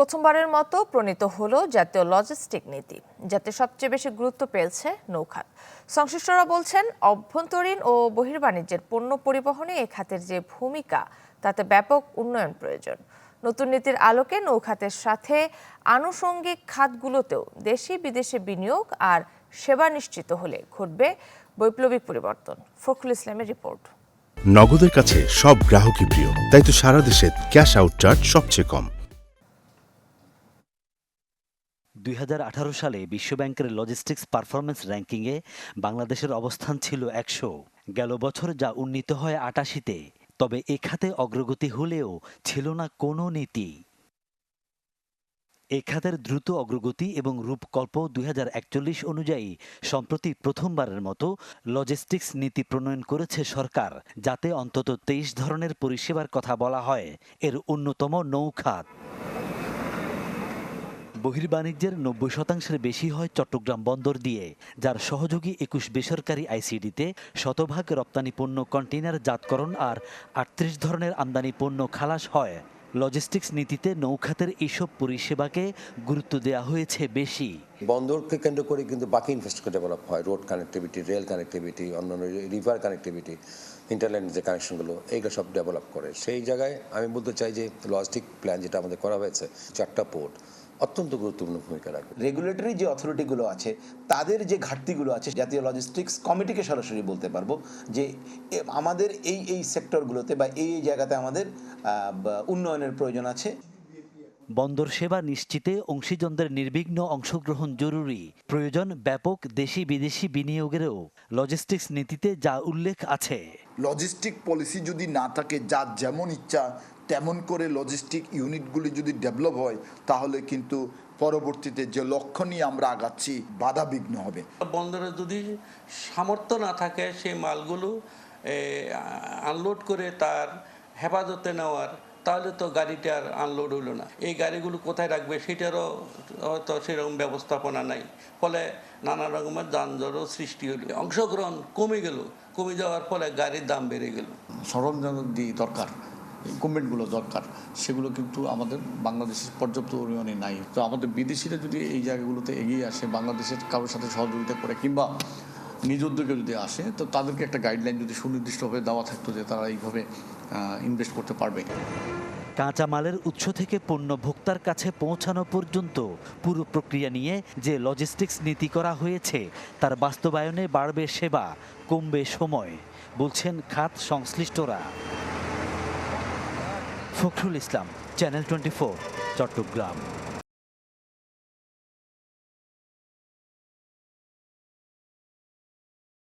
প্রথমবারের মতো প্রণীত হলো জাতীয় লজিস্টিক নীতি, যাতে সবচেয়ে বেশি গুরুত্ব পেয়েছে নৌখাত। সংশ্লিষ্টরা বলছেন, অভ্যন্তরীণ ও বহির্বাণিজ্যের পণ্য পরিবহনে এ খাতের যে ভূমিকা, তাতে ব্যাপক উন্নয়ন প্রয়োজন। নতুন নীতির আলোকে নৌখাতের সাথে আনুষঙ্গিক খাতগুলোতেও দেশি বিদেশি বিনিয়োগ আর সেবা নিশ্চিত হলে ঘটবে বৈপ্লবিক পরিবর্তন। ফখরুল ইসলামের রিপোর্ট। নগদের কাছে সব গ্রাহকই প্রিয়, তাই তো সারা দেশে ক্যাশ আউট চার্জ সবচেয়ে কম। দুই হাজার আঠারো সালে বিশ্বব্যাংকের লজিস্টিক্স পারফরমেন্স র্যাঙ্কিংয়ে বাংলাদেশের অবস্থান ছিল একশো। গেল বছর যা উন্নীত হয় আটাশিতে, তবে এ খাতে অগ্রগতি হলেও ছিল না কোনো নীতি। এ খাতের দ্রুত অগ্রগতি এবং রূপকল্প দুই হাজার একচল্লিশ অনুযায়ী সম্প্রতি প্রথমবারের মতো লজিস্টিক্স নীতি প্রণয়ন করেছে সরকার, যাতে অন্তত তেইশ ধরনের পরিষেবার কথা বলা হয়। এর অন্যতম নৌখাত। বহির্বাণিজ্যের নব্বই শতাংশের বেশি হয় চট্টগ্রাম বন্দর দিয়ে, যার সহযোগী একুশ বেসরকারি আইসিডিতে শতভাগ রপ্তানি পণ্য কন্টেইনার জাতকরণ আর আটত্রিশ ধরনের আমদানি পণ্য খালাস হয়। লজিস্টিক্স নীতিতে নৌখাতের এইসব পরিষেবাকে গুরুত্ব দেওয়া হয়েছে বেশি। বন্দরকে কেন্দ্র করে কিন্তু বাকি ইনফ্রাস্ট্রাকচার ডেভেলপ হয় রোড কানেক্টিভিটি রেল কানেক্টিভিটি অন্যান্য রিভার কানেক্টিভিটি ইন্টারল্যান্ড যে কানেকশনগুলো এইগুলো সব ডেভেলপ করে। সেই জায়গায় আমি বলতে চাই যে লজিস্টিক প্ল্যান যেটা আমাদের করা হয়েছে, চারটা পোর্ট অত্যন্ত গুরুত্বপূর্ণ ভূমিকা রাখবে। রেগুলেটরি যে অথরিটিগুলো আছে তাদের যে ঘাটতিগুলো আছে জাতীয় লজিস্টিক্স কমিটিকে সরাসরি বলতে পারব যে আমাদের এই এই সেক্টরগুলোতে বা এই এই জায়গাতে আমাদের উন্নয়নের প্রয়োজন আছে। বন্দর সেবা নিশ্চিতে অংশীজনদের নির্বিঘ্ন অংশগ্রহণ জরুরি। প্রয়োজন ব্যাপক দেশি বিদেশি বিনিয়োগেরও লজিস্টিক্স নীতিতে যা উল্লেখ আছে। লজিস্টিক পলিসি যদি না থাকে যার যেমন ইচ্ছা তেমন করে লজিস্টিক ইউনিটগুলি যদি ডেভেলপ হয় তাহলে কিন্তু পরবর্তীতে যে লক্ষ্য নিয়ে আমরা আগাচ্ছি বাধা বিঘ্ন হবে। বন্দরে যদি সামর্থ্য না থাকে সেই মালগুলো আনলোড করে তার হেফাজতে নেওয়ার তাহলে তো গাড়িটার আনলোড হলো না। এই গাড়িগুলো কোথায় রাখবে সেটারও হয়তো সেরকম ব্যবস্থাপনা নাই। ফলে নানা রকমের যানজটও সৃষ্টি হলো। অংশগ্রহণ কমে গেল। কমে যাওয়ার ফলে গাড়ির দাম বেড়ে গেল। সরঞ্জাম দরকার। ইকুইপমেন্টগুলো দরকার, সেগুলো কিন্তু আমাদের বাংলাদেশের পর্যাপ্ত পরিমাণে নাই। তো আমাদের বিদেশিরা যদি এই জায়গাগুলোতে এগিয়ে আসে, বাংলাদেশের কারোর সাথে সহযোগিতা করে কিংবা নিজ উদ্যোগে যদি আসে, তো তাদেরকে একটা গাইডলাইন যদি সুনির্দিষ্টভাবে দেওয়া থাকতো যে তারা এইভাবে ইনভেস্ট করতে পারবে। কাঁচামালের উৎস থেকে পণ্য ভোক্তার কাছে পৌঁছানো পর্যন্ত পুরো প্রক্রিয়া নিয়ে যে লজিস্টিক্স নীতি করা হয়েছে, তার বাস্তবায়নে বাড়বে সেবা, কমবে সময়, বলছেন খাত সংশ্লিষ্টরা। Fakhrul Islam channel twenty Chattogram.